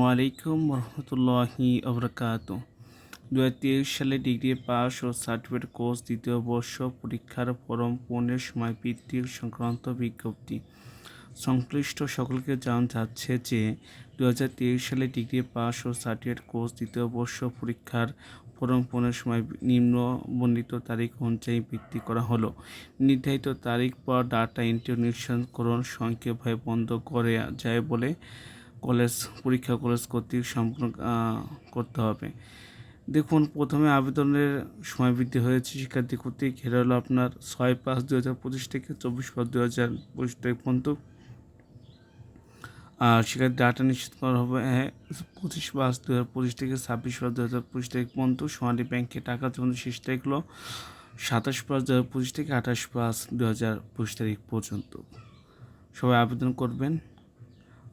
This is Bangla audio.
ওয়ালাইকুম রহমতুল্লাহি আবরকাত দু হাজার তেইশ সালে ডিগ্রি পাস ও সার্টিফিকেট কোর্স দ্বিতীয় বর্ষ পরীক্ষার ফরম পূরণের সময় ভিত্তিক সংক্রান্ত বিজ্ঞপ্তি। সংশ্লিষ্ট সকলকে জানা যাচ্ছে যে দু হাজার তেইশ সালে ডিগ্রি পাস ও সার্টিফিকেট কোর্স দ্বিতীয় বর্ষ পরীক্ষার ফরম পূরণের সময় নিম্ন বর্ণিত তারিখ অনুযায়ী বৃদ্ধি করা হলো। নির্ধারিত তারিখ পর ডাটা এন্ট্রি নিঃসরণকরণ সংক্ষেপভাবে বন্ধ করে যায় বলে কলেজ, পরীক্ষা কলেজ কর্তৃক সম্পূর্ণ করতে হবে। দেখুন, প্রথমে আবেদনের সময় বৃদ্ধি হয়েছে। শিক্ষার্থী কর্তৃক এটা হলো আপনার ছয় পাঁচ দু হাজার পঁচিশ থেকে চব্বিশ পাঁচ দু হাজার পঁচিশ তারিখ পর্যন্ত। আর সেখানে ডাটা নিশ্চিত করা হবে হ্যাঁ পঁচিশ পাঁচ দু হাজার পঁচিশ থেকে ছাব্বিশ পাঁচ দু হাজার পঁচিশ তারিখ পর্যন্ত। সোনালী ব্যাংকে টাকা জমানোর শেষ তারিখ হলো সাতাশ পাঁচ দু হাজার পঁচিশ থেকে আঠাশ পাঁচ দু হাজার পঁচিশ তারিখ পর্যন্ত। সবাই আবেদন করবেন।